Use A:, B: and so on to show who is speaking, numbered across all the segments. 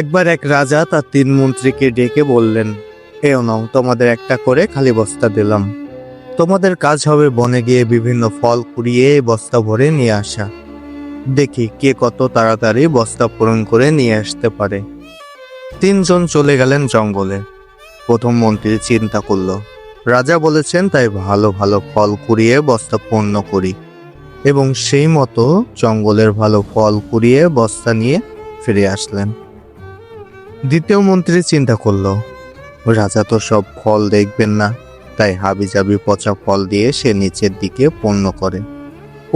A: একবার এক রাজা তার তিন মন্ত্রীকে ডেকে বললেন, এও নাও, তোমাদের একটা করে খালি বস্তা দিলাম। তোমাদের কাজ হবে বনে গিয়ে বিভিন্ন ফল কুড়িয়ে বস্তা ভরে নিয়ে আসা। দেখি কে কত তাড়াতাড়ি বস্তা পূরণ করে নিয়ে আসতে পারে। তিনজন চলে গেলেন জঙ্গলে। প্রথম মন্ত্রী চিন্তা করল, রাজা বলেছেন তাই ভালো ভালো ফল কুড়িয়ে বস্তা পূর্ণ করি এবং সেই মতো জঙ্গলের ভালো ফল কুড়িয়ে বস্তা নিয়ে ফিরে আসলেন। দ্বিতীয় মন্ত্রী চিন্তা করল, রাজা তো সব ফল দেখবেন না। তাই হাবিজাবি পচা ফল দিয়ে সে নিচের দিকে পূর্ণ করে।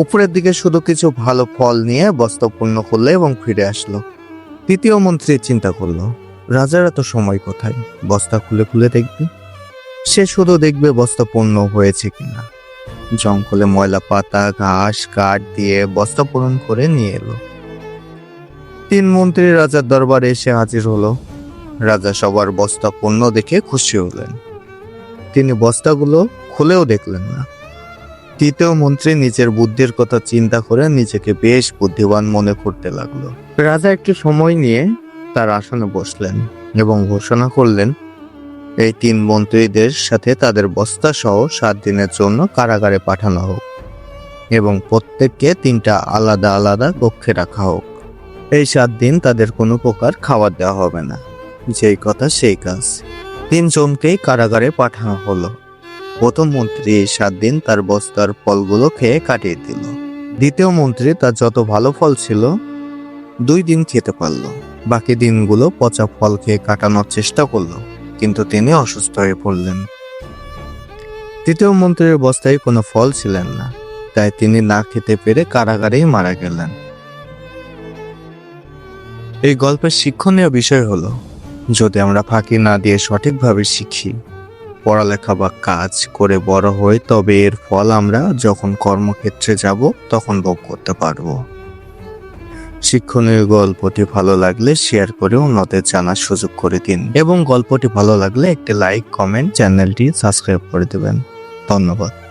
A: উপরের দিকে শুধু কিছু ভালো ফল নিয়ে বস্তা পূর্ণ করল এবং ফিরে আসলো। তৃতীয় মন্ত্রী চিন্তা করল, রাজারা তো সময় কোথায়? বস্তা খুলে খুলে দেখবে। সে শুধু দেখবে বস্তা পূর্ণ হয়েছে কিনা। জঙ্গলে ময়লা পাতা, ঘাস, কাঠ দিয়ে বস্তা পূরণ করে নিয়ে এলো। তিন মন্ত্রী রাজার দরবারে এসে হাজির হলো। রাজা সবার বস্তা পূর্ণ দেখে খুশি হলেন। তিনি বস্তাগুলো খুলেও দেখলেন না। তৃতীয় মন্ত্রী নিজের বুদ্ধির কথা চিন্তা করে নিজেকে বেশ বুদ্ধিমান মনে করতে লাগল। রাজা একটু সময় নিয়ে তার আসনে বসলেন এবং ঘোষণা করলেন, এই তিন মন্ত্রীদের সাথে তাদের বস্তা সহ সাত দিনের জন্য কারাগারে পাঠানো হোক এবং প্রত্যেককে তিনটা আলাদা আলাদা কক্ষে রাখা হোক। এই সাত দিন তাদের কোনো প্রকার খাবার দেওয়া হবে না। যেই কথা সেই কাজ। তিনজনকেই কারাগারে পাঠানো হলো। প্রথম মন্ত্রী এই সাত দিন তার বস্তার ফলগুলো খেয়ে কাটিয়ে দিল। দ্বিতীয় মন্ত্রী তার যত ভালো ফল ছিল, দুই দিন খেতে পারল। বাকি দিনগুলো পচা ফল খেয়ে কাটানোর চেষ্টা করল, কিন্তু তিনি অসুস্থ হয়ে পড়লেন। তৃতীয় মন্ত্রীর বস্তায় কোনো ফল ছিলেন না, তাই তিনি না খেতে পেরে কারাগারেই মারা গেলেন। এই গল্পের শিক্ষণীয় বিষয় হলো, যদি আমরা ফাঁকি না দিয়ে সঠিকভাবে শিখি, পড়ালেখা বা কাজ করে বড় হই, তবে এর ফল আমরা যখন কর্মক্ষেত্রে যাব, তখন ভোগ করতে পারব। শিক্ষণীয় গল্পটি ভালো লাগলে শেয়ার করে অন্যদের জানার সুযোগ করে দিন। এবং গল্পটি ভালো লাগলে একটি লাইক কমেন্ট চ্যানেলটি সাবস্ক্রাইব করে দেবেন। ধন্যবাদ।